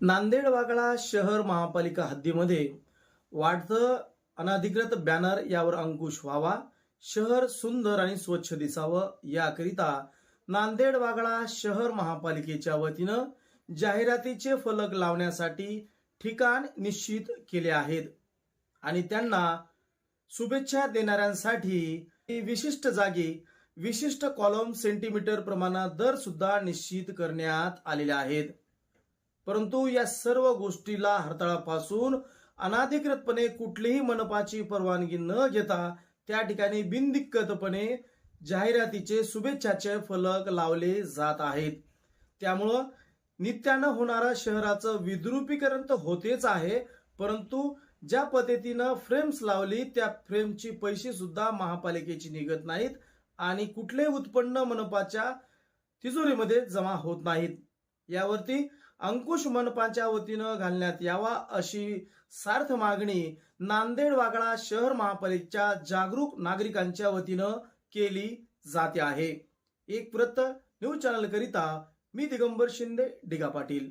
नांदेड वागळा शहर महापालिका हद्दीमध्ये वाढतं अनधिकृत बॅनर यावर अंकुश व्हावा. शहर सुंदर आणि स्वच्छ दिसावं याकरिता नांदेड वागळा शहर महापालिकेच्या वतीनं जाहिरातीचे फलक लावण्यासाठी ठिकाण निश्चित केले आहेत. आणि त्यांना शुभेच्छा देणाऱ्यांसाठी विशिष्ट जागी विशिष्ट कॉलम सेंटीमीटर प्रमाणात दर सुद्धा निश्चित करण्यात आलेले आहेत. परंतु या सर्व गोष्टीला हरताळापासून अनाधिकृतपणे कुठलीही मनपाची परवानगी न घेता त्या ठिकाणी बिनदिक्कतपणे जाहिरातीचे शुभेच्छाचे फलक लावले जात आहेत. त्यामुळं नित्यानं होणारा शहराचं विद्रुपीकरण तर होतेच आहे परंतु ज्या पद्धतीनं फ्रेम्स लावली त्या फ्रेमची पैसे सुद्धा महापालिकेची निघत नाहीत आणि कुठले उत्पन्न मनपाच्या तिजोरीमध्ये जमा होत नाहीत. यावरती अंकुश मनपाच्या वतीनं घालण्यात यावा अशी सार्थ मागणी नांदेड वागळा शहर महापालिकेच्या जागरूक नागरिकांच्या वतीनं केली जाते आहे. एक वृत्त न्यूज चॅनल करिता मी दिगंबर शिंदे डिगा पाटील.